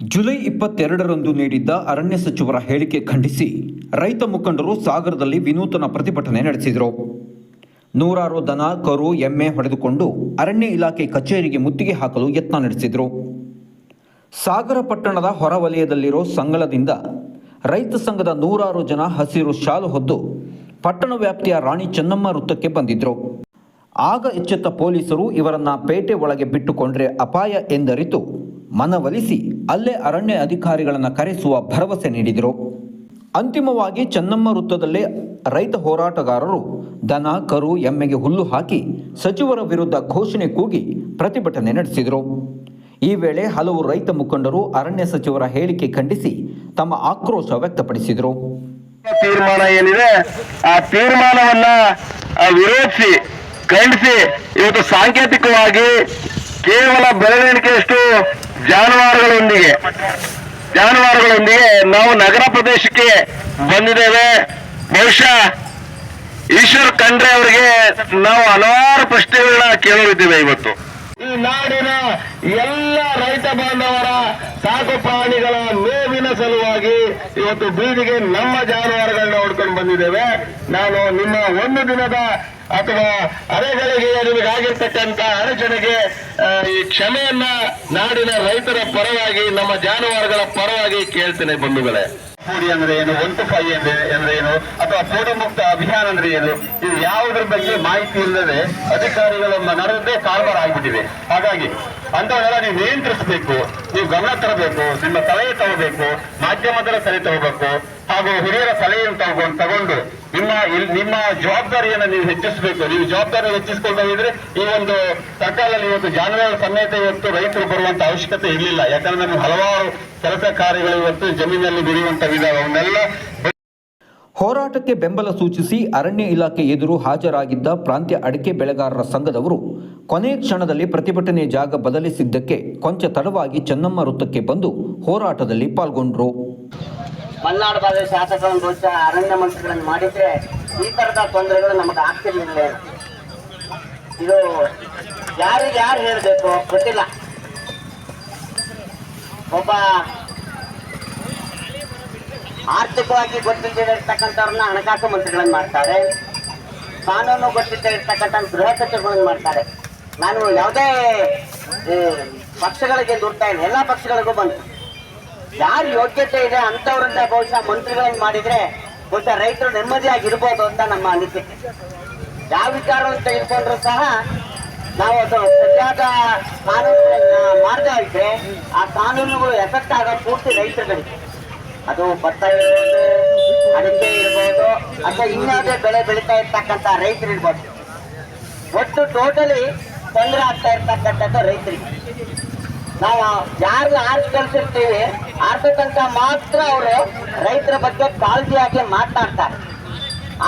July ಇಪ್ಪತ್ತೆರಡರಂದು ನೀಡಿದ್ದ ಅರಣ್ಯ ಸಚಿವರ ಹೇಳಿಕೆ ಖಂಡಿಸಿ ರೈತ ಮುಖಂಡರು ಸಾಗರದಲ್ಲಿ ವಿನೂತನ ಪ್ರತಿಭಟನೆ ನಡೆಸಿದರು. ನೂರಾರು ದನ, ಕರು, ಎಮ್ಮೆ ಹೊಡೆದುಕೊಂಡು ಅರಣ್ಯ ಇಲಾಖೆ ಕಚೇರಿಗೆ ಮುತ್ತಿಗೆ ಹಾಕಲು ಯತ್ನ ನಡೆಸಿದರು. ಸಾಗರ ಪಟ್ಟಣದ ಹೊರವಲಯದಲ್ಲಿರೋ ಸಂಗಳದಿಂದ ರೈತ ಸಂಘದ ನೂರಾರು ಜನ ಹಸಿರು ಶಾಲು ಹೊದ್ದು ಪಟ್ಟಣ ವ್ಯಾಪ್ತಿಯ ರಾಣಿ ಚೆನ್ನಮ್ಮ ವೃತ್ತಕ್ಕೆ ಬಂದಿದ್ದರು ಆಗ ಎಚ್ಚೆತ್ತ ಪೊಲೀಸರು ಇವರನ್ನ ಪೇಟೆ ಒಳಗೆ ಬಿಟ್ಟುಕೊಂಡ್ರೆ ಅಪಾಯ ಎಂದರಿತು ಮನವೊಲಿಸಿ ಅಲ್ಲೇ ಅರಣ್ಯ ಅಧಿಕಾರಿಗಳನ್ನು ಕರೆಸುವ ಭರವಸೆ ನೀಡಿದರು. ಅಂತಿಮವಾಗಿ ಚೆನ್ನಮ್ಮ ವೃತ್ತದಲ್ಲಿ ರೈತ ಹೋರಾಟಗಾರರು ದನ, ಕರು, ಎಮ್ಮೆಗೆ ಹುಲ್ಲು ಹಾಕಿ ಸಚಿವರ ವಿರುದ್ಧ ಘೋಷಣೆ ಕೂಗಿ ಪ್ರತಿಭಟನೆ ನಡೆಸಿದರು. ಈ ವೇಳೆ ಹಲವು ರೈತ ಮುಖಂಡರು ಅರಣ್ಯ ಸಚಿವರ ಹೇಳಿಕೆ ಖಂಡಿಸಿ ತಮ್ಮ ಆಕ್ರೋಶ ವ್ಯಕ್ತಪಡಿಸಿದರು. ತೀರ್ಮಾನ ಏನಿದೆ? ಆ ತೀರ್ಮಾನವನ್ನ ವಿರೋಧಿಸಿ, ಖಂಡಿಸಿ ಇವತ್ತು ಸಾಂಕೇತಿಕವಾಗಿ ಕೇವಲ ಬೆಳವಣಿಗೆಯಷ್ಟು ಜಾನುವಾರುಗಳೊಂದಿಗೆ. ಜಾನುವಾರುಗಳೊಂದಿಗೆ ನಾವು ನಗರ ಪ್ರದೇಶಕ್ಕೆ ಬಂದಿದ್ದೇವೆ. ಬಹುಶಃ ಈಶ್ವರ್ ಖಂಡ್ರೆ ಅವರಿಗೆ ನಾವು ಹಲವಾರು ಪ್ರಶ್ನೆಗಳನ್ನ ಕೇಳಲಿದ್ದೇವೆ ಇವತ್ತು. ಈ ನಾಡಿನ ಎಲ್ಲ ರೈತ ಬಾಂಧವರ ಸಾಕು ಪ್ರಾಣಿಗಳ ಮೇವಿನ ಸಲುವಾಗಿ ಇವತ್ತು ಬೀದಿಗೆ ನಮ್ಮ ಜಾನುವಾರುಗಳನ್ನ ಹೊಡ್ಕೊಂಡು ಬಂದಿದ್ದೇವೆ. ನಾನು ನಿಮ್ಮ ಒಂದು ದಿನದ ಅಥವಾ ಅರೆಗಳಿಗೆ ನಿಮಗಾಗಿರ್ತಕ್ಕಂಥ ಅಡಚಣೆಗೆ ಆ, ಈ ಕ್ಷಮೆಯನ್ನ ನಾಡಿನ ರೈತರ ಪರವಾಗಿ ನಮ್ಮ ಜಾನುವಾರುಗಳ ಪರವಾಗಿ ಕೇಳ್ತೇನೆ ಬಂಧುಗಳೇ. ಪೂಡಿ ಅಂದ್ರೆ ಏನು ಒನ್ ಟು ಫೈವ್ ಅಂದ್ರೆ ಅಂದ್ರೆ ಏನು, ಅಥವಾ ಪೋಡಿ ಮುಕ್ತ ಅಭಿಯಾನ ಅಂದ್ರೆ ಏನು, ಇದು ಯಾವುದ್ರ ಬಗ್ಗೆ ಮಾಹಿತಿ ಇಲ್ಲದೆ ಅಧಿಕಾರಿಗಳ ಮನರದ್ದೇ ಕಾರ್ಬಾರ್ ಆಗಿಬಿಟ್ಟಿದೆ. ಹಾಗಾಗಿ ಅಂತವೆಲ್ಲ ನೀವು ನಿಯಂತ್ರಿಸಬೇಕು, ನೀವು ಗಮನ ತರಬೇಕು, ನಿಮ್ಮ ತಲೆ ತಗೋಬೇಕು ಮಾಧ್ಯಮದರ ಸರಿ ತಗೋಬೇಕು. ಹಾಗೂ ಹಿರಿಯರ ಸಲಹೆಯನ್ನು ತಗೊಂಡು ತಗೊಂಡು ನಿಮ್ಮ ನಿಮ್ಮ ಜವಾಬ್ದಾರಿಯನ್ನು ನೀವು ಹೆಚ್ಚಿಸಬೇಕು. ನೀವು ಜವಾಬ್ದಾರಿ ಹೆಚ್ಚಿಸಿಕೊಂಡು ಹೋಗಿದ್ರೆ ಈ ಒಂದು ಸರ್ಕಾರದಲ್ಲಿ ಇವತ್ತು ಜಾನುವಾರು ಸಮೇತ ಇವತ್ತು ರೈತರು ಬರುವಂತ ಅವಶ್ಯಕತೆ ಇರಲಿಲ್ಲ. ಯಾಕಂದ್ರೆ ನಮ್ಗೆ ಹಲವಾರು ಕೆಲಸ ಕಾರ್ಯಗಳು ಇವತ್ತು ಜಮೀನಲ್ಲಿ ಅವನ್ನೆಲ್ಲ ಹೋರಾಟಕ್ಕೆ ಬೆಂಬಲ ಸೂಚಿಸಿ ಅರಣ್ಯ ಇಲಾಖೆ ಎದುರು ಹಾಜರಾಗಿದ್ದ ಪ್ರಾಂತ್ಯ ಅಡಿಕೆ ಬೆಳೆಗಾರರ ಸಂಘದವರು ಕೊನೆಯ ಕ್ಷಣದಲ್ಲಿ ಪ್ರತಿಭಟನೆ ಜಾಗ ಬದಲಿಸಿದ್ದಕ್ಕೆ ಕೊಂಚ ತಡವಾಗಿ ಚೆನ್ನಮ್ಮ ವೃತ್ತಕ್ಕೆ ಬಂದು ಹೋರಾಟದಲ್ಲಿ ಪಾಲ್ಗೊಂಡರು. ಮಲೆನಾಡು ಭಾಗದ ಶಾಸಕರನ್ನು ಬಹುಶಃ ಅರಣ್ಯ ಮಂತ್ರಿಗಳನ್ನು ಮಾಡಿದ್ರೆ ಈ ತರದ ತೊಂದರೆಗಳು ನಮಗೆ ಆಗ್ತಿರ್ಲಿಲ್ಲ ಇದು ಯಾರಿಗೆ ಯಾರು ಹೇಳಬೇಕು? ಗೊತ್ತಿಲ್ಲ. ಒಬ್ಬ ಆರ್ಥಿಕವಾಗಿ ಗೊತ್ತಿಲ್ಲದೆ ಇರ್ತಕ್ಕಂಥವ್ರನ್ನ ಹಣಕಾಸು ಮಂತ್ರಿಗಳನ್ನು ಮಾಡ್ತಾರೆ. ಕಾನೂನು ಗೊತ್ತಿಲ್ಲದೆ ಇರ್ತಕ್ಕಂಥ ಗೃಹ ಸಚಿವಗಳನ್ನು ಮಾಡ್ತಾರೆ. ನಾನು ಯಾವುದೇ ಪಕ್ಷಗಳಿಗೆ ದುಡ್ತಾ ಇಲ್ಲ. ಎಲ್ಲ ಪಕ್ಷಗಳಿಗೂ ಬಂತು. ಯಾರು ಯೋಗ್ಯತೆ ಇದೆ ಅಂತವ್ರಂತ ಬಹುಶಃ ಮಂತ್ರಿಗಳನ್ನ ಮಾಡಿದ್ರೆ ಬಹುಶಃ ರೈತರು ನೆಮ್ಮದಿಯಾಗಿರ್ಬೋದು ಅಂತ ನಮ್ಮ ಅನಿಸಿಕೆ. ಯಾವ ವಿಚಾರವನ್ನು ತೆಗೆದುಕೊಂಡ್ರು ಸಹ ನಾವು ಅದು ಸರಿಯಾದ ಕಾನೂನುಗಳನ್ನ ಮಾಡದೇ ಇದ್ರೆ ಆ ಕಾನೂನುಗಳು ಎಫೆಕ್ಟ್ ಆಗೋ ಪೂರ್ತಿ ರೈತರುಗಳಿಗೆ. ಅದು ಭತ್ತ ಇರ್ಬೋದು, ಅಡಿಕೆ ಇರ್ಬೋದು ಅಥವಾ ಇನ್ಯಾವುದೇ ಬೆಳೆ ಬೆಳೀತಾ ಇರ್ತಕ್ಕಂಥ ರೈತರು ಇರ್ಬೋದು. ಒಟ್ಟು ಟೋಟಲಿ ತೊಂದರೆ ಆಗ್ತಾ ಇರ್ತಕ್ಕಂಥದ್ದು ರೈತರಿಗೆ. ನಾವು ಯಾರನ್ನ ಆರ್ಸಿ ತನಕ ಮಾತ್ರ ಅವರು ರೈತರ ಬಗ್ಗೆ ಕಾಳಜಿಯಾಗಿ ಮಾತನಾಡ್ತಾರೆ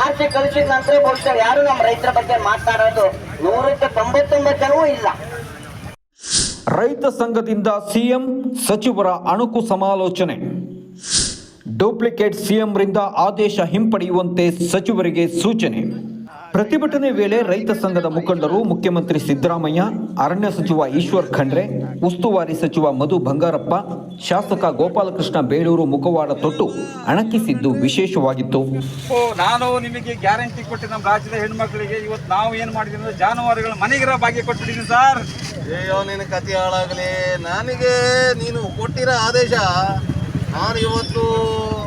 ಆರ್ಸಿ ಕಲಿಸಿದ ನಂತರ ಬಹುಶಃ ಯಾರು ನಮ್ಮ ರೈತರ ಬಗ್ಗೆ ಮಾತನಾಡೋದು ನೂರಕ್ಕೆ ತೊಂಬತ್ತೊಂಬತ್ತು ಜನವೂ ಇಲ್ಲ. ರೈತ ಸಂಘದಿಂದ ಸಿಎಂ ಸಚಿವರ ಅಣುಕು ಸಮಾಲೋಚನೆ. ಡೂಪ್ಲಿಕೇಟ್ ಸಿಎಂರಿಂದ ಆದೇಶ ಹಿಂಪಡೆಯುವಂತೆ ಸಚಿವರಿಗೆ ಸೂಚನೆ. ಪ್ರತಿಭಟನೆ ವೇಳೆ ರೈತ ಸಂಘದ ಮುಖಂಡರು ಮುಖ್ಯಮಂತ್ರಿ ಸಿದ್ದರಾಮಯ್ಯ ಅರಣ್ಯ ಸಚಿವ ಈಶ್ವರ್ ಖಂಡ್ರೆ ಉಸ್ತುವಾರಿ ಸಚಿವ ಮಧು ಬಂಗಾರಪ್ಪ ಶಾಸಕ ಗೋಪಾಲಕೃಷ್ಣ ಬೇಳೂರು ಮುಖವಾಡ ತೊಟ್ಟು ಅಣಕಿಸಿದ್ದು ವಿಶೇಷವಾಗಿತ್ತು. ನಾನು ನಿಮಗೆ ಗ್ಯಾರಂಟಿ ಕೊಟ್ಟು ನಮ್ಮ ರಾಜ್ಯದ ಹೆಣ್ಮಕ್ಳಿಗೆ. ಇವತ್ತು ನಾವು ಏನು ಮಾಡಿದ್ವಿ ಅಂದ್ರೆ ಜಾನುವಾರುಗಳ ಮನೆಗಿರ ಭಾಗ್ಯ ಕೊಟ್ಬಿಟ್ಟಿದ್ದೀನಿ ಸರ್. ಅಯ್ಯೋ ನಿನ್ನ ಕತೆ ಹಾಳಾಗಲಿ. ನನಗೆ ನೀನು ಕೊಟ್ಟಿರೋ ಆದೇಶ ನಾನು ಇವತ್ತು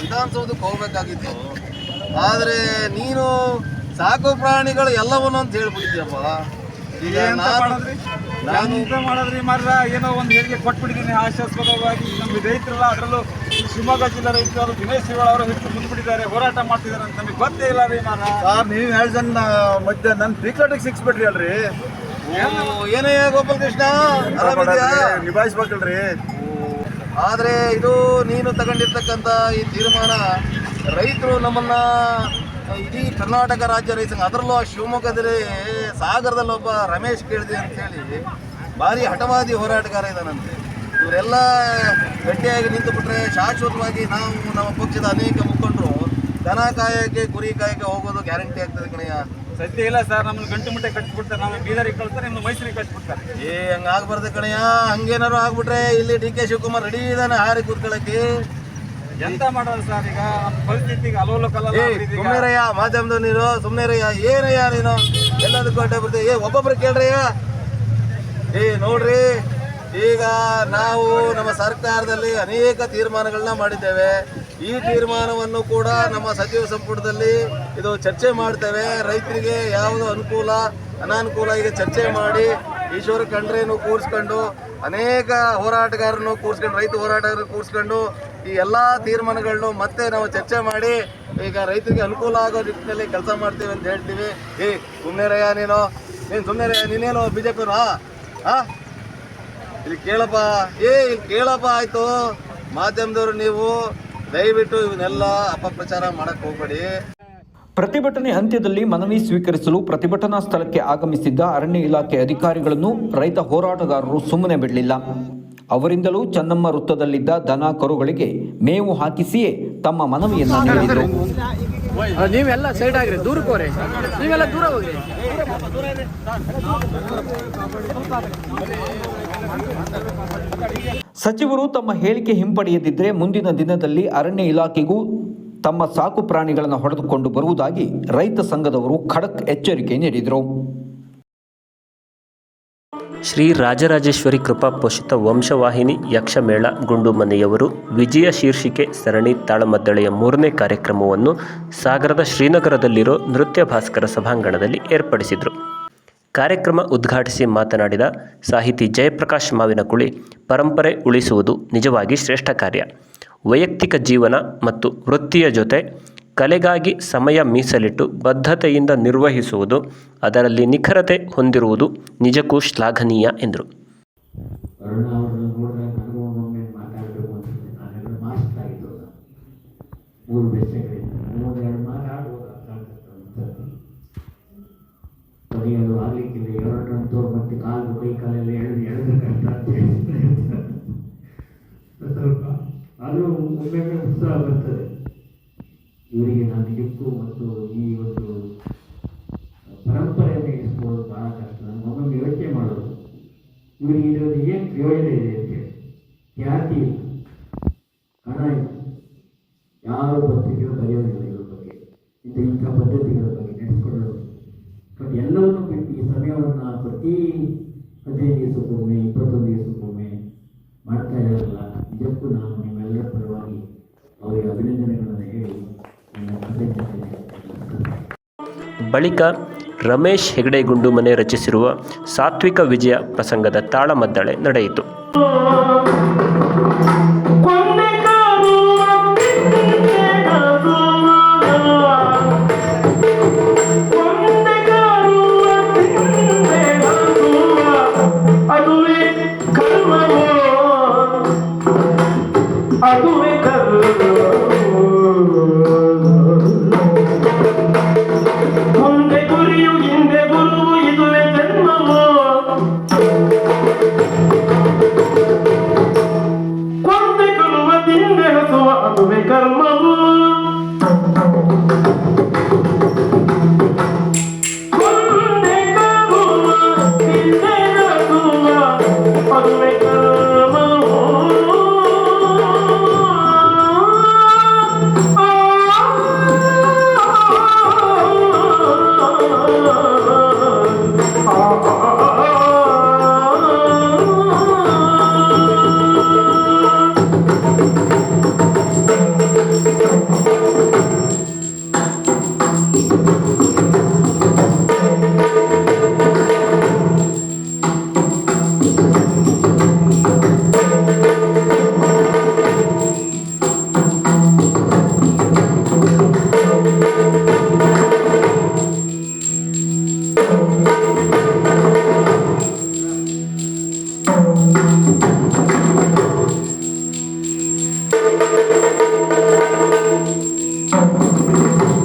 ವಿಧಾನಸೌಧಕ್ಕೆ ಹೋಗ್ಬೇಕಾಗಿತ್ತು. ಆದರೆ ನೀನು ಸಾಕು ಪ್ರಾಣಿಗಳು ಎಲ್ಲವನ್ನು ಅಂತ ಹೇಳ್ಬಿಟ್ಟಿದ್ಯಪ್ಪ. ಈಗ ಎಂತ ನಾನು ಮಾಡಿದ್ರಿ? ನಾನು ಎಂತ ಮಾಡಿದ್ರಿ ಮಾರ್ರ? ಏನೋ ಒಂದು ಹೇಳಿಕೆ ಕೊಟ್ಬಿಟ್ಟಿದ್ದೀನಿ. ಹಾಸ್ಯಾಸ್ಪದವಾಗಿ ನಮ್ಮ ರೈತರಲ್ಲ ಅದರಲ್ಲೂ ಶಿವಮೊಗ್ಗ ಜಿಲ್ಲಾ ರೈತರು ದಿನೇಶ್ ಶಿವಳ ಅವರು ಹೆಚ್ಚು ಮುಂದ್ಬಿಟ್ಟಿದ್ದಾರೆ ಹೋರಾಟ ಮಾಡ್ತಿದ್ದಾರೆ ಅಂತ ನಮಗೆ ಗೊತ್ತೇ ಇಲ್ಲ ರೀ ಮಾರ ಸರ್ ನೀವು ಜನ ಮಧ್ಯೆ ನನ್ನ ಪೀಕ್ಲಾಟಿಗೆ ಸಿಕ್ಸ್ಬಿಟ್ರಿ ಅಲ್ರಿ? ಓ, ಏನೇ ಗೋಪಾಲ ಕೃಷ್ಣ ಆರಾಮಿದ್ಯಾ ನಿಭಾಯಿಸ್ಬೇಕಲ್ರಿ. ಆದರೆ ಇದು ನೀನು ತಗೊಂಡಿರ್ತಕ್ಕಂಥ ಈ ತೀರ್ಮಾನ ರೈತರು ನಮ್ಮನ್ನ ಇಡೀ ಕರ್ನಾಟಕ ರಾಜ್ಯ ರೈತ ಸಂಘ ಅದರಲ್ಲೂ ಆ ಶಿವಮೊಗ್ಗದಲ್ಲಿ ಸಾಗರದಲ್ಲಿ ಒಬ್ಬ ರಮೇಶ್ ಕೇಳಿದೆ ಅಂತ ಹೇಳಿ ಭಾರಿ ಹಠವಾದಿ ಹೋರಾಟಗಾರ ಇದ್ದಾನಂತೆ ಇವರೆಲ್ಲ ಗಟ್ಟಿಯಾಗಿ ನಿಂತುಬಿಟ್ರೆ ಶಾಶ್ವತವಾಗಿ ನಾವು ನಮ್ಮ ಪಕ್ಷದ ಅನೇಕ ಮುಖಂಡರು ದನ ಕಾಯಕ್ಕೆ ಕುರಿ ಕಾಯಕ್ಕೆ ಹೋಗೋದು ಗ್ಯಾರಂಟಿ ಆಗ್ತದೆ ಕಣಯ್ಯ. ಸದ್ಯ ಇಲ್ಲ ಸರ್ ನಮ್ಮನ್ನು ಗಂಟು ಮುಟ್ಟೆ ಕಟ್ಬಿಡ್ತಾರೆ ನಾವು ಬೀದರಿಗೆ ಕಳಿಸ್ತಾರೆ ಇನ್ನು ಮೈಸೂರಿಗೆ ಕಟ್ಬಿಡ್ತಾರೆ ಏ ಹಂಗೆ ಆಗ್ಬಾರ್ದು ಕಣಯ್ಯ. ಹಂಗೇನಾರು ಆಗ್ಬಿಟ್ರೆ ಇಲ್ಲಿ ಡಿ ಕೆ ಶಿವಕುಮಾರ್ ರೆಡಿ ಇದ್ದಾನೆ ಹಾರಿ ಕೂತ್ಕೊಳ್ಳಕ್ಕೆ. ಎಂತ ಮಾಡೋದು ಸರ್ ಈಗ? ಪರಿಸ್ಥಿತಿಗೆ ಅಲೋಲ ಕಲ್ಲ ಏ ಸುಮ್ಮನೆರಯ್ಯ ಮಾಧ್ಯಮದ ನೀನು ಸುಮ್ಮನೆರಯ್ಯ ಏನಯ್ಯ ನೀನು? ಎಲ್ಲದಕ್ಕೂ ಅಡ್ಡ ಬರ್ತೀವಿ ಏ ಒಬ್ಬೊಬ್ರು ಕೇಳ್ರಯ್ಯ? ಏ ನೋಡ್ರಿ ಈಗ ನಾವು ನಮ್ಮ ಸರ್ಕಾರದಲ್ಲಿ ಅನೇಕ ತೀರ್ಮಾನಗಳನ್ನ ಮಾಡಿದ್ದೇವೆ. ಈ ತೀರ್ಮಾನವನ್ನು ಕೂಡ ನಮ್ಮ ಸಚಿವ ಸಂಪುಟದಲ್ಲಿ ಇದು ಚರ್ಚೆ ಮಾಡ್ತೇವೆ. ರೈತರಿಗೆ ಯಾವುದು ಅನುಕೂಲ ಅನಾನುಕೂಲ ಈಗ ಚರ್ಚೆ ಮಾಡಿ ಈಶ್ವರ ಖಂಡ್ರೆಯನ್ನು ಕೂರಿಸ್ಕೊಂಡು ಅನೇಕ ಹೋರಾಟಗಾರರನ್ನು ಕೂರಿಸ್ಕೊಂಡು ರೈತ ಹೋರಾಟಗಾರರು ಕೂರಿಸ್ಕೊಂಡು ಈ ಎಲ್ಲ ತೀರ್ಮಾನಗಳನ್ನು ಮತ್ತೆ ನಾವು ಚರ್ಚೆ ಮಾಡಿ ಈಗ ರೈತರಿಗೆ ಅನುಕೂಲ ಆಗೋ ನಿಟ್ಟಿನಲ್ಲಿ ಕೆಲಸ ಮಾಡ್ತೀವಿ ಅಂತ ಹೇಳ್ತೀವಿ. ಏ ಸುಮ್ಮನೆ ನೀನು. ನೀನು ಸುಮ್ಮನೆ ನೀನೇನು ಬಿ ಜೆ ಇಲ್ಲಿ ಕೇಳಪ್ಪ. ಏ, ಇಲ್ಲಿ ಕೇಳಪ್ಪ, ಆಯಿತು. ಮಾಧ್ಯಮದವರು ನೀವು ದಯವಿಟ್ಟು ಇವನ್ನೆಲ್ಲ ಅಪಪ್ರಚಾರ ಮಾಡಕ್ಕೆ ಹೋಗ್ಬೇಡಿ. ಪ್ರತಿಭಟನೆ ಅಂತ್ಯದಲ್ಲಿ ಮನವಿ ಸ್ವೀಕರಿಸಲು ಪ್ರತಿಭಟನಾ ಸ್ಥಳಕ್ಕೆ ಆಗಮಿಸಿದ್ದ ಅರಣ್ಯ ಇಲಾಖೆ ಅಧಿಕಾರಿಗಳನ್ನು ರೈತ ಹೋರಾಟಗಾರರು ಸುಮ್ಮನೆ ಬಿಡಲಿಲ್ಲ. ಅವರಿಂದಲೂ ಚನ್ನಮ್ಮ ವೃತ್ತದಲ್ಲಿದ್ದ ದನ ಕರುಗಳಿಗೆ ಮೇವು ಹಾಕಿಸಿಯೇ ತಮ್ಮ ಮನವಿಯನ್ನು ನೀಡಿದರು. ನೀವೆಲ್ಲ ಸೈಡ್ ಆಗ್ರಿ ದೂರಕ್ಕೆ ಹೋಗ್ರಿ. ನೀವೆಲ್ಲ ದೂರ ಹೋಗ್ರಿ. ಸಚಿವರು ತಮ್ಮ ಹೇಳಿಕೆ ಹಿಂಪಡೆಯದಿದ್ದರೆ ಮುಂದಿನ ದಿನದಲ್ಲಿ ಅರಣ್ಯ ಇಲಾಖೆಗೂ ತಮ್ಮ ಸಾಕು ಪ್ರಾಣಿಗಳನ್ನು ಹೊಡೆದುಕೊಂಡು ಬರುವುದಾಗಿ ರೈತ ಸಂಘದವರು ಖಡಕ್ ಎಚ್ಚರಿಕೆ ನೀಡಿದರು. ಶ್ರೀ ರಾಜರಾಜೇಶ್ವರಿ ಕೃಪಾ ಪೋಷಿತ ವಂಶವಾಹಿನಿ ಯಕ್ಷಮೇಳ ಗುಂಡುಮನೆಯವರು ವಿಜಯ ಶೀರ್ಷಿಕೆ ಸರಣಿ ತಾಳಮದ್ದಳೆಯ ಮೂರನೇ ಕಾರ್ಯಕ್ರಮವನ್ನು ಸಾಗರದ ಶ್ರೀನಗರದಲ್ಲಿರೋ ನೃತ್ಯ ಭಾಸ್ಕರ ಸಭಾಂಗಣದಲ್ಲಿ ಏರ್ಪಡಿಸಿದರು. ಕಾರ್ಯಕ್ರಮ ಉದ್ಘಾಟಿಸಿ ಮಾತನಾಡಿದ ಸಾಹಿತಿ ಜಯಪ್ರಕಾಶ್ ಮಾವಿನಕುಳಿ, ಪರಂಪರೆ ಉಳಿಸುವುದು ನಿಜವಾಗಿ ಶ್ರೇಷ್ಠ ಕಾರ್ಯ. ವೈಯಕ್ತಿಕ ಜೀವನ ಮತ್ತು ವೃತ್ತಿಯ ಜೊತೆ ಕಲೆಗಾಗಿ ಸಮಯ ಮೀಸಲಿಟ್ಟು ಬದ್ಧತೆಯಿಂದ ನಿರ್ವಹಿಸುವುದು, ಅದರಲ್ಲಿ ನಿಖರತೆ ಹೊಂದಿರುವುದು ನಿಜಕ್ಕೂ ಶ್ಲಾಘನೀಯ ಎಂದರು. ಸ್ವಲ್ಪ ಒಮ್ಮೊಮ್ಮೆ ಉತ್ಸಾಹ ಬರ್ತದೆ. ಇವರಿಗೆ ನಾನು ನಿಜಕ್ಕೂ ಮತ್ತು ಈ ಒಂದು ಪರಂಪರೆಯನ್ನು ಇರಿಸ್ಕೊಳ್ಳೋದು ಬಹಳ ಕಷ್ಟ ನಾನು ಒಮ್ಮೊಮ್ಮೆ ಯೋಚನೆ ಮಾಡೋದು. ಇವರಿಗೆ ಇದರಲ್ಲಿ ಏನು ಪ್ರಯೋಜನ ಇದೆ ಅಂತೇಳಿ ಖ್ಯಾತಿ ಇಲ್ಲ. ಹಣ ಇಲ್ಲ. ಯಾರು ಪತ್ರಿಕೆಗಳು ಬರೆಯೋದಿಲ್ಲ ಇವರ ಬಗ್ಗೆ, ಇಂಥ ಇಂಥ ಪದ್ಧತಿಗಳ ಬಗ್ಗೆ ನಡೆಸ್ಕೊಳ್ಳೋದು. ಬಟ್ ಎಲ್ಲವನ್ನು ಬಿಟ್ಟು ಈ ಸಮಯವನ್ನು ಪ್ರತಿ ಹದಿನೈದು ದಿವಸಕ್ಕೊಮ್ಮೆ, ಇಪ್ಪತ್ತೊಂದು ದಿವಸಕ್ಕೊಮ್ಮೆ ಮಾಡ್ತಾ ಇರೋಲ್ಲ ನಿಜಕ್ಕೂ ನಾನು ನಿಮ್ಮೆಲ್ಲರ ಪರವಾಗಿ ಅವರಿಗೆ ಅಭಿನಂದನೆಗಳನ್ನು ಹೇಳಿ ಬಳಿಕ ರಮೇಶ್ ಹೆಗಡೆ ಗುಂಡುಮನೆ ರಚಿಸಿರುವ ಸಾತ್ವಿಕ ವಿಜಯ ಪ್ರಸಂಗದ ತಾಳಮದ್ದಳೆ ನಡೆಯಿತು. Thank you.